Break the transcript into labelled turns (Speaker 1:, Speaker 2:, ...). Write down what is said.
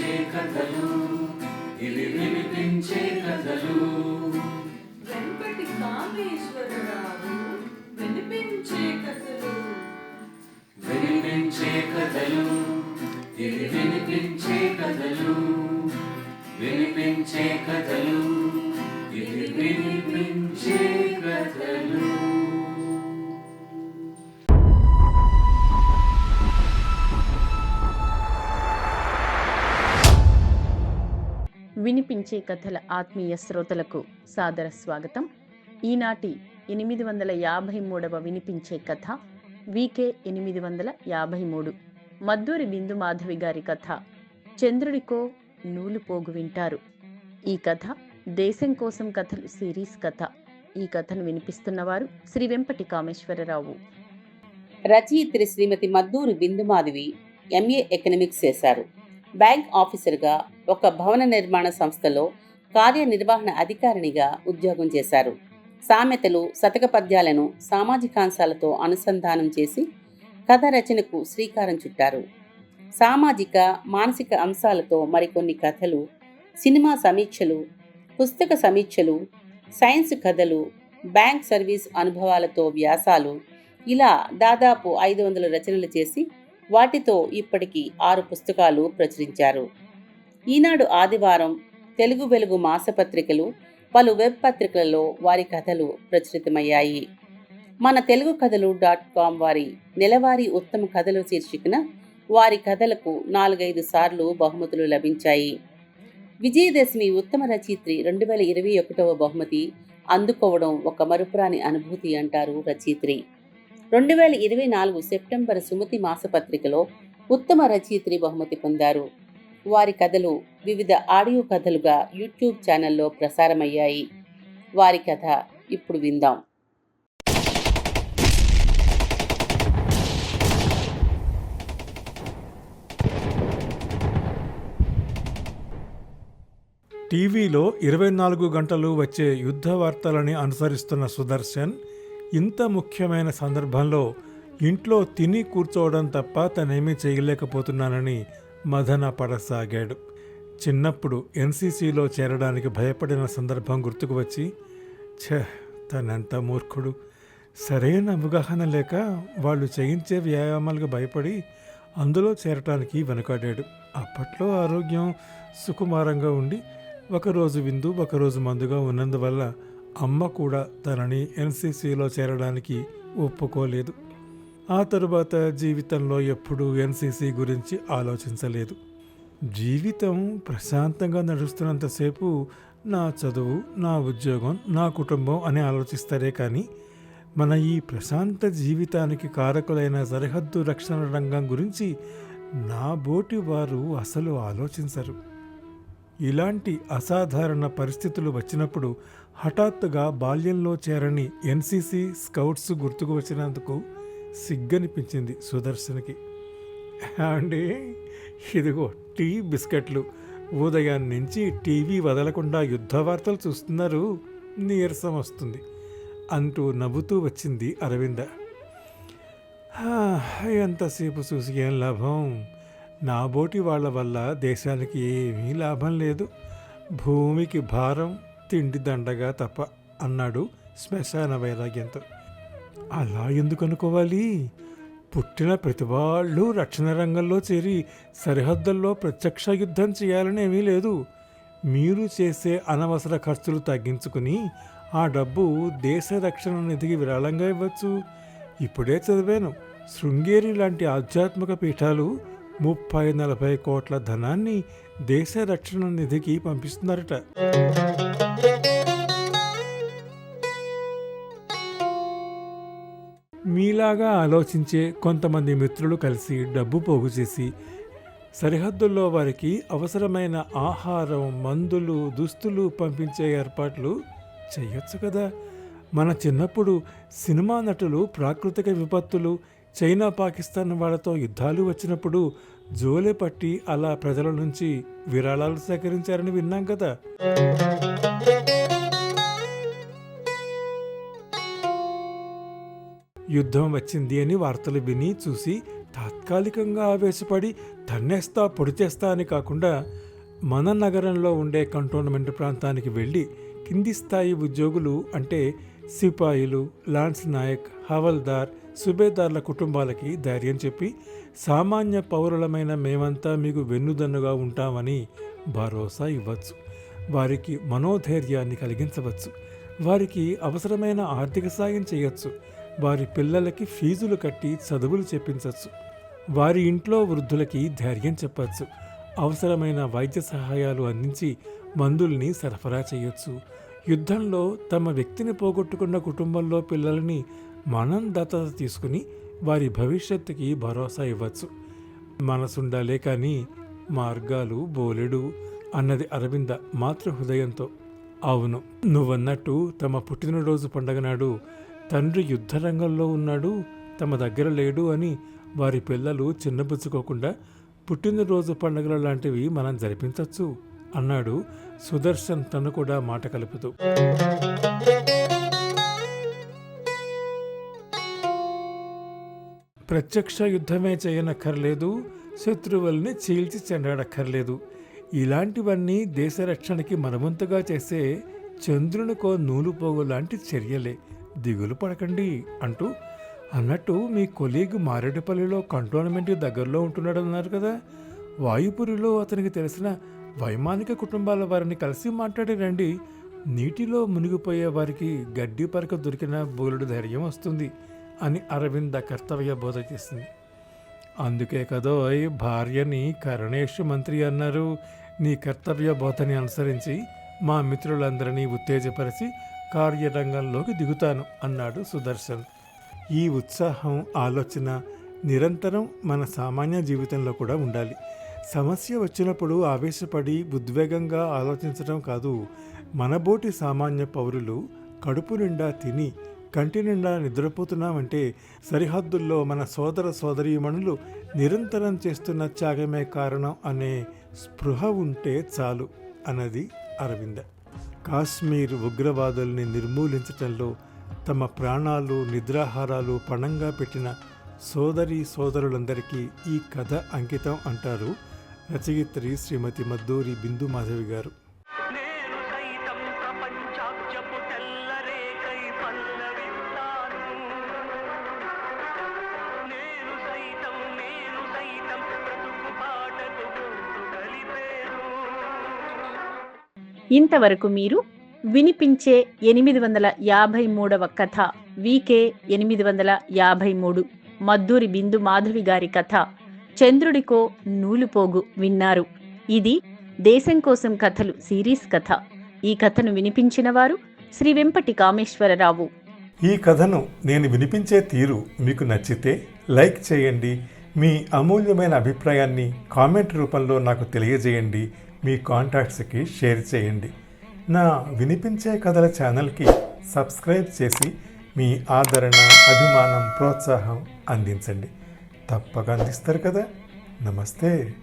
Speaker 1: కథలు ఇవి వినిపించే కథలు.
Speaker 2: వెంపటి కామేశ్వరరావు వినిపించే కథలు.
Speaker 1: వినిపించే కథలు ఇవి వినిపించే కథలు. వినిపించే కథలు ఇవి వినిపించే కథలు.
Speaker 3: వినిపించే కథల ఆత్మీయ శ్రోతలకు సాదర స్వాగతం. ఈనాటి ఎనిమిది వందల యాభై మూడవ వినిపించే కథ వికే ఎనిమిది వందల యాభై మూడు. మద్దూరి బిందు మాధవి గారి కథ చంద్రుడికో నూలు పోగు వింటారు. ఈ కథ దేశం కోసం కథలు సిరీస్ కథ. ఈ కథను వినిపిస్తున్నవారు శ్రీ వెంపటి కామేశ్వరరావు
Speaker 4: రచయిత్రి శ్రీమతి మద్దూరి బిందుమాధవి ఎంఏ ఎకనమిక్స్ చేశారు. బ్యాంక్ ఆఫీసర్గా ఒక భవన నిర్మాణ సంస్థలో కార్యనిర్వహణ అధికారినిగా ఉద్యోగం చేశారు. సామెతలు శతక పద్యాలను సామాజికాంశాలతో అనుసంధానం చేసి కథ రచనకు శ్రీకారం చుట్టారు. సామాజిక మానసిక అంశాలతో మరికొన్ని కథలు సినిమా సమీక్షలు పుస్తక సమీక్షలు సైన్స్ కథలు బ్యాంక్ సర్వీస్ అనుభవాలతో వ్యాసాలు ఇలా దాదాపు ఐదు వందల రచనలు చేసి వాటితో ఇప్పటికీ ఆరు పుస్తకాలు ప్రచురించారు. ఈనాడు ఆదివారం తెలుగు వెలుగు మాసపత్రికలు పలు వెబ్ పత్రికలలో వారి కథలు ప్రచురితమయ్యాయి. మన తెలుగు కథలు డాట్ కామ్ వారి నెలవారీ ఉత్తమ కథలు శీర్షికన వారి కథలకు నాలుగైదు సార్లు బహుమతులు లభించాయి. విజయదశమి ఉత్తమ రచయిత్రి రెండు వేల ఇరవై ఒకటవ బహుమతి అందుకోవడం ఒక మరుపురాని అనుభూతి అంటారు రచయిత్రి. రెండు వేల ఇరవై నాలుగు సెప్టెంబర్ సుమతి మాసపత్రికలో ఉత్తమ రచయిత్రి బహుమతి పొందారు. వారి కథలు వివిధ ఆడియో కథలుగా యూట్యూబ్ ఛానల్లో ప్రసారమయ్యాయి. వారి కథ ఇప్పుడు విందాం.
Speaker 5: టీవీలో ఇరవై నాలుగు గంటలు వచ్చే యుద్ధ వార్తలని అనుసరిస్తున్న సుదర్శన్ ఇంత ముఖ్యమైన సందర్భంలో ఇంట్లో తిని కూర్చోవడం తప్ప తనేమీ చేయలేకపోతున్నానని మదన పడసాగాడు. చిన్నప్పుడు ఎన్సీసీలో చేరడానికి భయపడిన సందర్భం గుర్తుకు వచ్చి ఛ తనంత మూర్ఖుడు. సరైన అవగాహన లేక వాళ్ళు చేయించే వ్యాయామాలకు భయపడి అందులో చేరటానికి వెనుకాడాడు. అప్పట్లో ఆరోగ్యం సుకుమారంగా ఉండి ఒకరోజు విందు ఒకరోజు మందుగా ఉన్నందువల్ల అమ్మ కూడా తనని ఎన్సీసీలో చేరడానికి ఒప్పుకోలేదు. ఆ తరువాత జీవితంలో ఎప్పుడూ ఎన్సీసీ గురించి ఆలోచించలేదు. జీవితం ప్రశాంతంగా నడుస్తున్నంతసేపు నా చదువు నా ఉద్యోగం నా కుటుంబం అని ఆలోచిస్తారే కానీ మన ఈ ప్రశాంత జీవితానికి కారకులైన సరిహద్దు రక్షణ రంగం గురించి నా బోటి వారు అసలు ఆలోచించరు. ఇలాంటి అసాధారణ పరిస్థితులు వచ్చినప్పుడు హఠాత్తుగా బాల్యంలో చేరని ఎన్సీసీ స్కౌట్స్ గుర్తుకు వచ్చినందుకు సిగ్గనిపించింది సుదర్శన్కి. అండి ఇదిగో టీ బిస్కెట్లు. ఉదయం నుంచి టీవీ వదలకుండా యుద్ధ వార్తలు చూస్తున్నారు. నీరసం వస్తుంది అంటూ నవ్వుతూ వచ్చింది అరవింద. ఎంతసేపు చూసి ఏం లాభం? నా బోటి వాళ్ళ వల్ల దేశానికి ఏమీ లాభం లేదు. భూమికి భారం తిండి దండగా తప్ప అన్నాడు శ్మశాన వైరాగ్యంతో. అలా ఎందుకు అనుకోవాలి పుట్టిన ప్రతివాళ్ళు రక్షణ రంగంలో చేరి సరిహద్దుల్లో ప్రత్యక్ష యుద్ధం చేయాలని ఏమీ లేదు. మీరు చేసే అనవసర ఖర్చులు తగ్గించుకుని ఆ డబ్బు దేశ రక్షణ నిధికి విరాళంగా ఇవ్వచ్చు. ఇప్పుడే చదివాను. శృంగేరి లాంటి ఆధ్యాత్మిక పీఠాలు ముప్పై నలభై కోట్ల ధనాన్ని దేశ రక్షణ నిధికి పంపిస్తున్నారట. మీలాగా ఆలోచించే కొంతమంది మిత్రులు కలిసి డబ్బు పోగు చేసి సరిహద్దుల్లో వారికి అవసరమైన ఆహారం మందులు దుస్తులు పంపించే ఏర్పాట్లు చేయొచ్చు కదా. మన చిన్నప్పుడు సినిమా నటులు ప్రాకృతిక విపత్తులు చైనా పాకిస్తాన్ వాళ్ళతో యుద్ధాలు వచ్చినప్పుడు జోలే పట్టి అలా ప్రజల నుంచి విరాళాలు సేకరించారని విన్నాం కదా. యుద్ధం వచ్చింది అని వార్తలు విని చూసి తాత్కాలికంగా ఆవేశపడి తన్నేస్తా పొడి చేస్తా అని కాకుండా మన నగరంలో ఉండే కంటోన్మెంట్ ప్రాంతానికి వెళ్ళి కింది స్థాయి ఉద్యోగులు అంటే సిపాయిలు లాన్స్ నాయక్ హవల్దార్ సుబేదార్ల కుటుంబాలకి ధైర్యం చెప్పి సామాన్య పౌరులమైన మేమంతా మీకు వెన్నుదన్నుగా ఉంటామని భరోసా ఇవ్వచ్చు. వారికి మనోధైర్యాన్ని కలిగించవచ్చు. వారికి అవసరమైన ఆర్థిక సాయం చేయొచ్చు. వారి పిల్లలకి ఫీజులు కట్టి చదువులు చెప్పించవచ్చు వారి ఇంట్లో వృద్ధులకి ధైర్యం చెప్పచ్చు. అవసరమైన వైద్య సహాయాలు అందించి మందుల్ని సరఫరా చేయొచ్చు. యుద్ధంలో తమ వ్యక్తిని పోగొట్టుకున్న కుటుంబంలో పిల్లలని మనం దత్తత తీసుకుని వారి భవిష్యత్తుకి భరోసా ఇవ్వచ్చు. మనసుండాలే కానీ మార్గాలు బోలెడు అన్నది అరవింద మాతృహృదయంతో. అవును నువ్వన్నట్టు తమ పుట్టినరోజు పండగ నాడు తండ్రి యుద్ధరంగంలో ఉన్నాడు తమ దగ్గర లేడు అని వారి పిల్లలు చిన్నపుచ్చుకోకుండా పుట్టినరోజు పండుగల లాంటివి మనం జరిపించవచ్చు అన్నాడు సుదర్శన్ తను కూడా మాట కలుపుతూ. ప్రత్యక్ష యుద్ధమే చేయనక్కర్లేదు శత్రువుల్ని చీల్చి చెండాడక్కర్లేదు ఇలాంటివన్నీ దేశ రక్షణకి మనవంతుగా చేసే చంద్రునికో నూలుపోగు లాంటి చర్యలే. దిగులు పడకండి అంటూ అన్నట్టు మీ కొలీగ్ మారేడుపల్లిలో కంటోన్మెంట్ దగ్గరలో ఉంటున్నాడన్నారు కదా. వాయుపురిలో అతనికి తెలిసిన వైమానిక కుటుంబాల వారిని కలిసి మాట్లాడి రండి. నీటిలో మునిగిపోయే వారికి గడ్డి పరక దొరికిన బోలుడు ధైర్యం వస్తుంది అని అరవింద కర్తవ్య బోధ చేసింది. అందుకే కదో భార్యని కరుణేష్ మంత్రి అన్నారు. నీ కర్తవ్య బోధని అనుసరించి మా మిత్రులందరినీ ఉత్తేజపరిచి కార్యరంగంలోకి దిగుతాను అన్నాడు సుదర్శన్. ఈ ఉత్సాహం ఆలోచన నిరంతరం మన సామాన్య జీవితంలో కూడా ఉండాలి. సమస్య వచ్చినప్పుడు ఆవేశపడి ఉద్వేగంగా ఆలోచించడం కాదు మనబోటి సామాన్య పౌరులు కడుపు నిండా తిని కంటి నిండా నిద్రపోతున్నామంటే సరిహద్దుల్లో మన సోదర సోదరీమణులు నిరంతరం చేస్తున్న త్యాగమే కారణం అనే స్పృహ ఉంటే చాలు అన్నది అరవింద. కాశ్మీర్ ఉగ్రవాదుల్ని నిర్మూలించటంలో తమ ప్రాణాలు నిద్రాహారాలు పణంగా పెట్టిన సోదరి సోదరులందరికీ ఈ కథ అంకితం అంటారు రచయిత్రి శ్రీమతి మద్దూరి బిందు మాధవి గారు.
Speaker 3: ఇంతవరకు మీరు వినిపించే ఎనిమిది వందల యాభై మూడవ కథ వికే ఎనిమిది వందల యాభై మూడు మద్దూరి బిందు మాధవి గారి కథ చంద్రుడికో నూలుపోగు విన్నారు. ఇది దేశం కోసం కథలు సిరీస్ కథ. ఈ కథను వినిపించిన వారు శ్రీ వెంపటి కామేశ్వరరావు.
Speaker 5: ఈ కథను నేను వినిపించే తీరు మీకు నచ్చితే లైక్ చేయండి మీ అమూల్యమైన అభిప్రాయాన్ని కామెంట్ రూపంలో నాకు తెలియజేయండి. మీ కాంటాక్ట్స్కి షేర్ చేయండి. నా వినిపించే కథల ఛానల్కి సబ్స్క్రైబ్ చేసి మీ ఆదరణ అభిమానం ప్రోత్సాహం అందించండి. తప్పక అందిస్తారు కదా. నమస్తే.